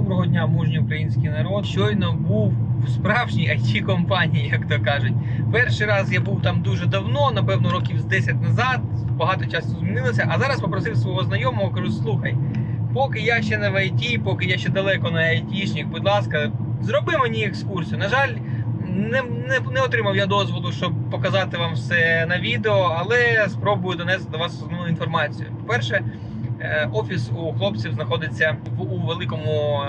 Доброго дня, мужній український народ. Щойно був в справжній it компанії, як то кажуть. Перший раз я був там дуже давно, напевно, років з 10 назад. Багато часу змінилося. А зараз попросив свого знайомого, кажу: слухай, поки я ще не в IT, поки я ще далеко не айтішник, будь ласка, зроби мені екскурсію. На жаль, не, не, не отримав я дозволу, щоб показати вам все на відео, але спробую донести до вас основну інформацію. По-перше, Офіс у хлопців знаходиться в у великому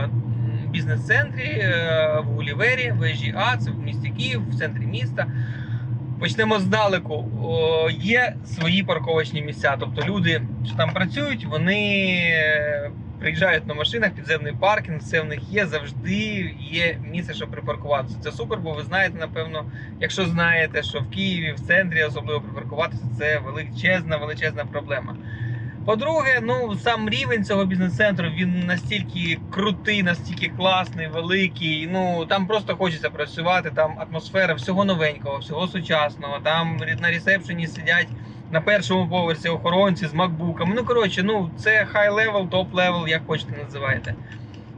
бізнес-центрі е, в Гулівері, вежі А, це в місті Київ, в центрі міста. Почнемо здалеку. Є свої парковочні місця. Тобто люди, що там працюють, вони е, приїжджають на машинах, підземний паркінг, все в них є, завжди є місце, щоб припаркуватися. Це супер, бо ви знаєте, напевно, якщо знаєте, що в Києві, в центрі особливо припаркуватися, це величезна, величезна проблема. По-друге, ну сам рівень цього бізнес-центру він настільки крутий, настільки класний, великий. Ну там просто хочеться працювати. Там атмосфера всього новенького, всього сучасного. Там на ресепшені сидять на першому поверсі охоронці з макбуками. Ну коротше, ну це хай левел, топ левел, як хочете називайте.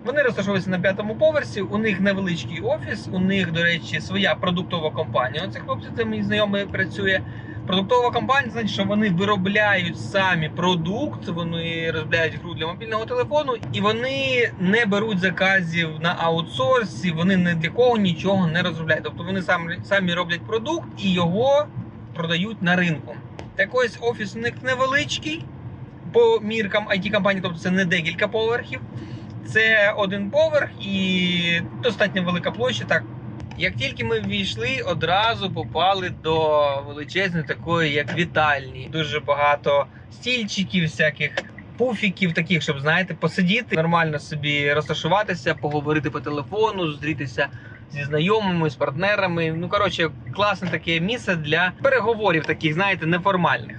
Вони розташовуються на п'ятому поверсі. У них невеличкий офіс. У них, до речі, своя продуктова компанія. Оце хлопці, це мій знайомий працює. Продуктова компанія, значить, що вони виробляють самі продукт, вони розробляють гру для мобільного телефону, і вони не беруть заказів на аутсорсі, вони ні для кого нічого не розробляють. Тобто вони самі, самі роблять продукт і його продають на ринку. Так ось офіс у них невеличкий по міркам it компанії, тобто це не декілька поверхів. Це один поверх і достатньо велика площа. Так, як тільки ми ввійшли, одразу попали до величезної такої, як вітальні. Дуже багато стільчиків, всяких пуфіків, таких, щоб знаєте, посидіти, нормально собі розташуватися, поговорити по телефону, зустрітися зі знайомими, з партнерами. Ну коротше, класне таке місце для переговорів, таких, знаєте, неформальних.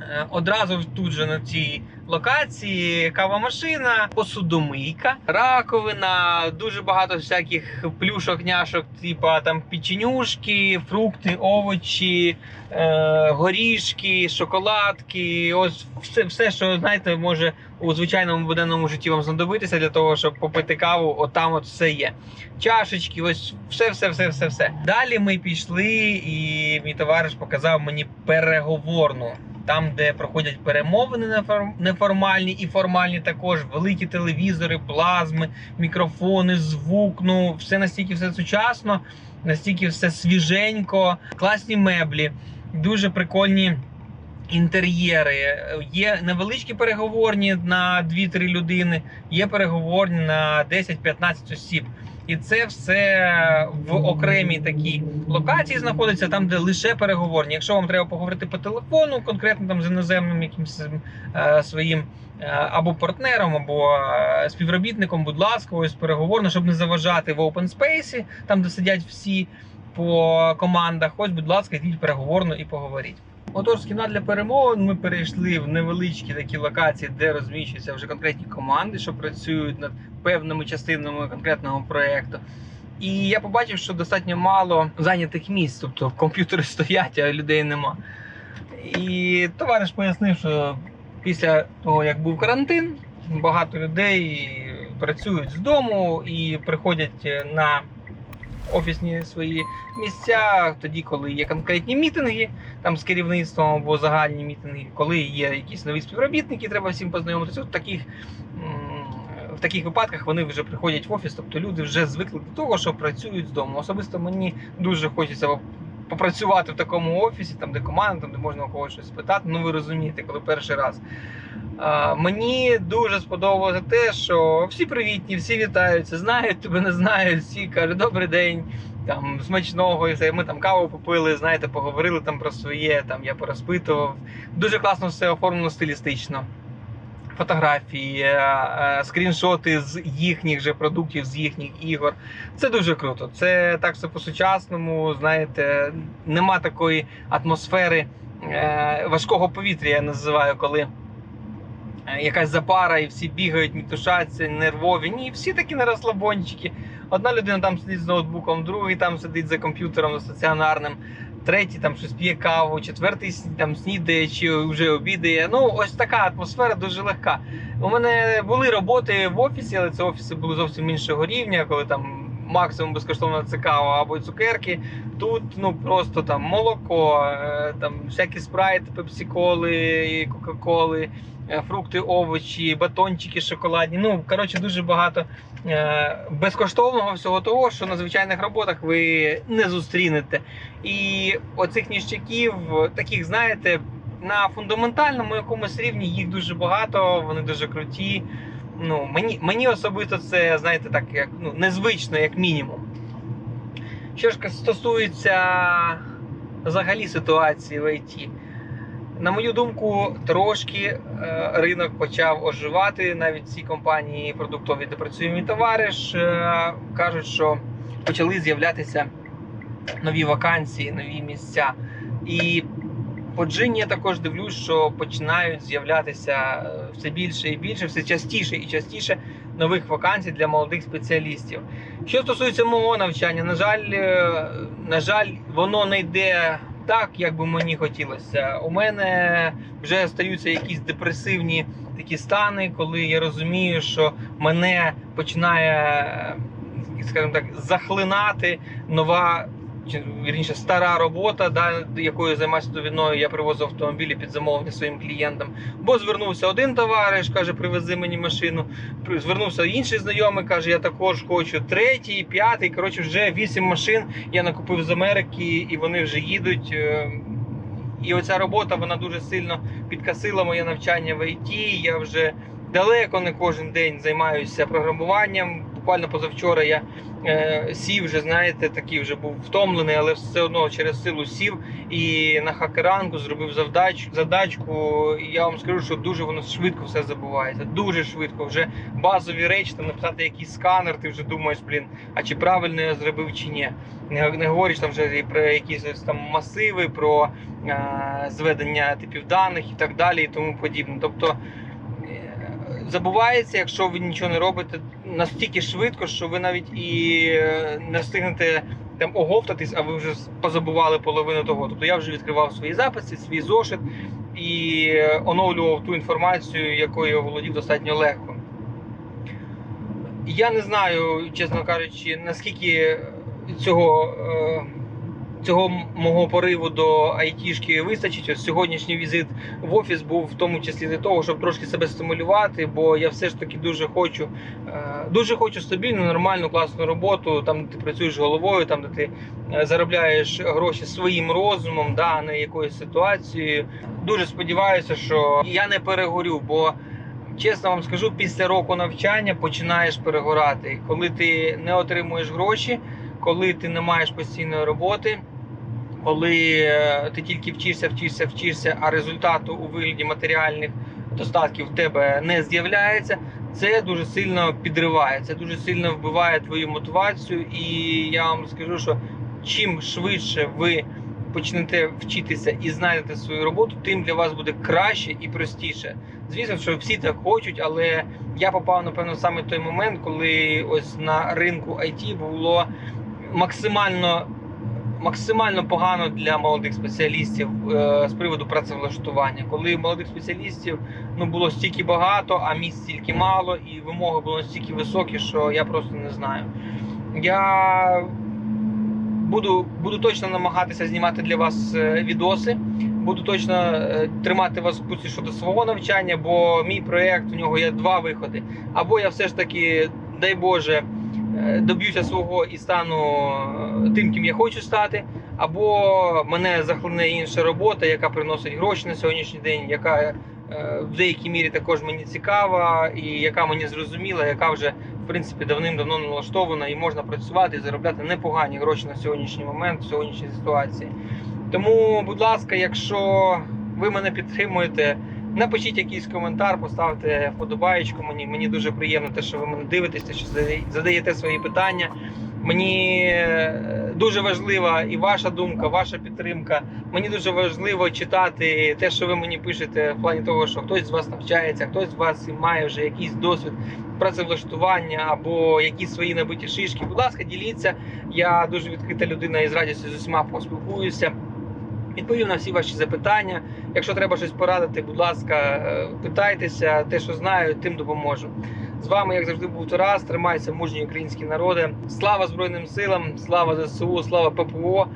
Е, Одразу тут же на цій локації кавомашина, посудомийка, раковина, дуже багато всяких плюшок, няшок, типа там печенюшки, фрукти, овочі, е, горішки, шоколадки. Ось все, все, що знаєте, може у звичайному буденному житті вам знадобитися для того, щоб попити каву. От от все є. Чашечки, ось все, все, все, все, все. Далі ми пішли, і мій товариш показав мені переговорну. Там, де проходять перемовини нефор- неформальні і формальні, також великі телевізори, плазми, мікрофони, звук. Ну все настільки все сучасно, настільки все свіженько, класні меблі, дуже прикольні. Інтер'єри є невеличкі переговорні на 2-3 людини, є переговорні на 10-15 осіб. І це все в окремій такій локації знаходиться, там, де лише переговорні. Якщо вам треба поговорити по телефону, конкретно там з іноземним якимось е, своїм е, або партнером, або е, співробітником, будь ласка, ось переговорно, щоб не заважати в open space, там де сидять всі по командах. Ось, будь ласка, йдіть переговорно і поговоріть. Отож, з кімнат для перемовин ми перейшли в невеличкі такі локації, де розміщуються вже конкретні команди, що працюють над певними частинами конкретного проєкту. І я побачив, що достатньо мало зайнятих місць, тобто комп'ютери стоять, а людей нема. І товариш пояснив, що після того, як був карантин, багато людей працюють з дому і приходять на офісні свої місця тоді, коли є конкретні мітинги там з керівництвом або загальні мітинги, коли є якісь нові співробітники, треба всім познайомитися. От таких таких випадках вони вже приходять в офіс, тобто люди вже звикли до того, що працюють з дому. Особисто мені дуже хочеться попрацювати в такому офісі, там де команда, там де можна у когось щось спитати. Ну ви розумієте, коли перший раз. А, мені дуже сподобалося те, що всі привітні, всі вітаються, знають тебе, не знають, всі кажуть добрий день, там смачного і все. Ми там каву попили, знаєте, поговорили там про своє, там я порозпитував. Дуже класно все оформлено стилістично. Фотографії, е, е, скріншоти з їхніх же продуктів, з їхніх ігор. Це дуже круто. Це так все по-сучасному. Знаєте, нема такої атмосфери е, важкого повітря, я називаю, коли якась запара, і всі бігають, мітушаться, нервові. Ні, всі такі на розслабончики. Одна людина там сидить з ноутбуком, другий там сидить за комп'ютером стаціонарним. Третій там щось п'є каву, четвертий там снідає чи вже обідає. Ну, ось така атмосфера дуже легка. У мене були роботи в офісі, але це офіси були зовсім іншого рівня, коли там максимум безкоштовно це кава або цукерки. Тут ну просто там молоко, е, там всякі спрайти, пепсі-коли, кока-коли, фрукти, овочі, батончики шоколадні. Ну, коротше, дуже багато е, безкоштовного всього того, що на звичайних роботах ви не зустрінете. І оцих ніщаків, таких, знаєте, на фундаментальному якомусь рівні їх дуже багато, вони дуже круті. Ну, мені, мені особисто це, знаєте, так, як ну, незвично, як мінімум. Що ж стосується взагалі ситуації в ІТ, на мою думку, трошки е, ринок почав оживати. Навіть ці компанії продуктові, де працює мій товариш, е, кажуть, що почали з'являтися нові вакансії, нові місця. І по джині я також дивлюсь, що починають з'являтися е, все більше і більше, все частіше і частіше нових вакансій для молодих спеціалістів. Що стосується мого навчання, на жаль, на жаль, воно не йде так, як би мені хотілося. У мене вже стаються якісь депресивні такі стани, коли я розумію, що мене починає, скажімо так, захлинати нова. Чи стара робота, да, якою займаюся довідною, я привозив автомобілі під замовлення своїм клієнтам. Бо звернувся один товариш, каже, привези мені машину. Звернувся інший знайомий, каже, я також хочу третій, п'ятий. Коротше, вже вісім машин я накупив з Америки, і вони вже їдуть. Е, І оця робота вона дуже сильно підкосила моє навчання в ІТ. Я вже далеко не кожен день займаюся програмуванням. Буквально позавчора я е, сів вже, знаєте, такий вже був втомлений, але все одно через силу сів і на хакеранку зробив завдач, задачку. І я вам скажу, що дуже воно швидко все забувається. Дуже швидко. Вже базові речі, там написати якийсь сканер, ти вже думаєш, блін, а чи правильно я зробив чи ні. Не, не говориш там вже і про якісь там масиви, про е, зведення типів даних і так далі, і тому подібне. Тобто забувається, якщо ви нічого не робите настільки швидко, що ви навіть і е, не встигнете там оговтатись, а ви вже позабували половину того. Тобто я вже відкривав свої записи, свій зошит і е, оновлював ту інформацію, якою я володів достатньо легко. Я не знаю, чесно кажучи, наскільки цього, е, цього мого пориву до айтішки вистачить. Ось сьогоднішній візит в офіс був в тому числі для того, щоб трошки себе стимулювати, бо я все ж таки дуже хочу, е, дуже хочу стабільну, нормальну, класну роботу, там де ти працюєш головою, там де ти е, заробляєш гроші своїм розумом, да, не якоюсь ситуацією. Дуже сподіваюся, що я не перегорю, бо чесно вам скажу, після року навчання починаєш перегорати. Коли ти не отримуєш гроші, коли ти не маєш постійної роботи, коли е, ти тільки вчишся, вчишся, вчишся, а результату у вигляді матеріальних достатків в тебе не з'являється, це дуже сильно підриває, це дуже сильно вбиває твою мотивацію. І я вам скажу, що чим швидше ви почнете вчитися і знайдете свою роботу, тим для вас буде краще і простіше. Звісно, що всі так хочуть, але я попав напевно саме той момент, коли ось на ринку IT було максимально. Максимально погано для молодих спеціалістів е, з приводу працевлаштування, коли молодих спеціалістів ну було стільки багато, а місць стільки мало, і вимоги були настільки високі, що я просто не знаю. Я буду, буду точно намагатися знімати для вас е, відоси. Буду точно е, тримати вас в курсі щодо свого навчання, бо мій проєкт у нього є два виходи. Або я все ж таки, дай Боже, доб'юся свого і стану е, тим, ким я хочу стати, або мене захлине інша робота, яка приносить гроші на сьогоднішній день, яка е, в деякій мірі також мені цікава, і яка мені зрозуміла, яка вже в принципі давним-давно налаштована і можна працювати і заробляти непогані гроші на сьогоднішній момент, в сьогоднішній ситуації. Тому, будь ласка, якщо ви мене підтримуєте, напишіть якийсь коментар, поставте вподобаєчку. Мені мені дуже приємно те, що ви мене дивитесь, те, що задаєте свої питання. Мені е, дуже важлива і ваша думка, ваша підтримка. Мені дуже важливо читати те, що ви мені пишете, в плані того, що хтось з вас навчається, хтось з вас має вже якийсь досвід працевлаштування або якісь свої набиті шишки. Будь ласка, діліться. Я дуже відкрита людина і з радістю з усіма поспілкуюся. Відповів на всі ваші запитання. Якщо треба щось порадити, будь ласка, е, питайтеся, те, що знаю, тим допоможу. З вами, як завжди, був Тарас. Тримайся, мужні українські народи. Слава Збройним силам, слава ЗСУ, слава ППО.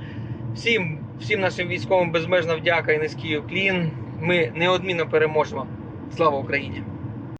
Всім, всім нашим військовим безмежна вдяка і низький уклін. Ми неодмінно переможемо. Слава Україні!